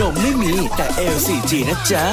นมไม่มีแต่ L C G นะจ๊ะ